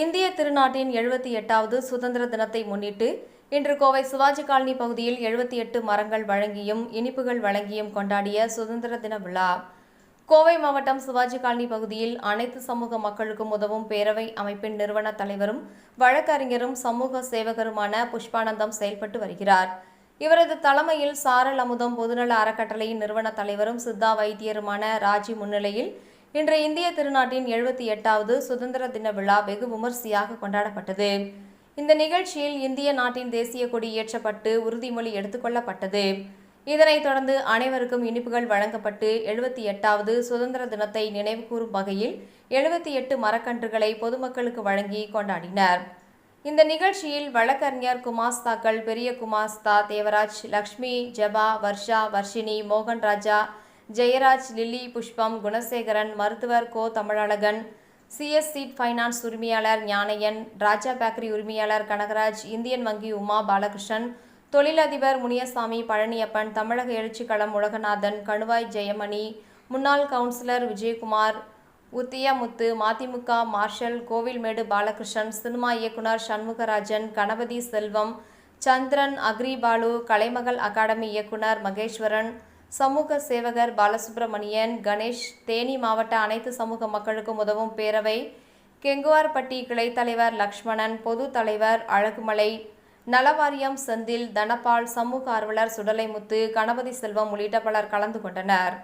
இந்திய திருநாட்டின் எழுபத்தி எட்டாவது சுதந்திர தினத்தை முன்னிட்டு இன்று கோவை சிவாஜி காலனி பகுதியில் எழுபத்தி எட்டு மரங்கள் வழங்கியும் இனிப்புகள் வழங்கியும் கொண்டாடிய சுதந்திர தின விழா. கோவை மாவட்டம் சிவாஜி காலனி பகுதியில் அனைத்து சமூக மக்களுக்கும் உதவும் பேரவை அமைப்பின் நிறுவன தலைவரும் வழக்கறிஞரும் சமூக சேவகருமான புஷ்பானந்தம் செயல்பட்டு வருகிறார். இவரது தலைமையில் சாரல் அமுதம் பொதுநல அறக்கட்டளையின் நிறுவன தலைவரும் சித்தா வைத்தியருமான ராஜி முன்னிலையில் இன்று இந்திய திருநாட்டின் எழுபத்தி எட்டாவது சுதந்திர தின விழா வெகு விமர்சையாக கொண்டாடப்பட்டது. இந்த நிகழ்ச்சியில் இந்திய நாட்டின் தேசிய கொடி ஏற்றப்பட்டு உறுதிமொழி எடுத்துக்கொள்ளப்பட்டது இதனைத் தொடர்ந்து அனைவருக்கும் இனிப்புகள் வழங்கப்பட்டு எழுபத்தி எட்டாவது சுதந்திர தினத்தை நினைவுகூரும் வகையில் எழுபத்தி எட்டு மரக்கன்றுகளை பொதுமக்களுக்கு வழங்கி கொண்டாடினர். இந்த நிகழ்ச்சியில் வழக்கறிஞர் குமாஸ்தாக்கள் பெரிய குமாஸ்தா தேவராஜ் லக்ஷ்மி ஜபா வர்ஷா வர்ஷினி மோகன் ராஜா ஜெயராஜ் லில்லி புஷ்பம் குணசேகரன் மருத்துவர் கோ. Tamizhazhagan C S chit finance உரிமையாளர் ஞானையன் ராஜா பேக்கரி உரிமையாளர் கனகராஜ் இந்தியன் வங்கி உமா பாலகிருஷ்ணன் தொழிலதிபர் முனியசாமி பழனியப்பன் தமிழக எழுச்சிக்களம் உலகநாதன் கணுவாய் ஜெயமணி முன்னாள் councillor Vijayakumar Uthiyamuthu Madhimuga Marshal Kovilmedu Balakrishnan cinema இயக்குனர் சண்முகராஜன் கணபதி செல்வம் சந்திரன் அக்ரிபாலு கலைமகள் அகாடமி இயக்குனர் மகேஸ்வரன் சமூக சேவகர் பாலசுப்ரமணியன் கணேஷ் தேனி மாவட்ட அனைத்து சமூக மக்களுக்கும் உதவும் பேரவை. கெங்குவார்பட்டி கிளைத் தலைவர் லக்ஷ்மணன் பொது தலைவர் அழகுமலை நலவாரியம் செந்தில் தனபால் சமூக ஆர்வலர் சுடலைமுத்து கணபதி செல்வம் உள்ளிட்ட பலர் கலந்து கொண்டனர்.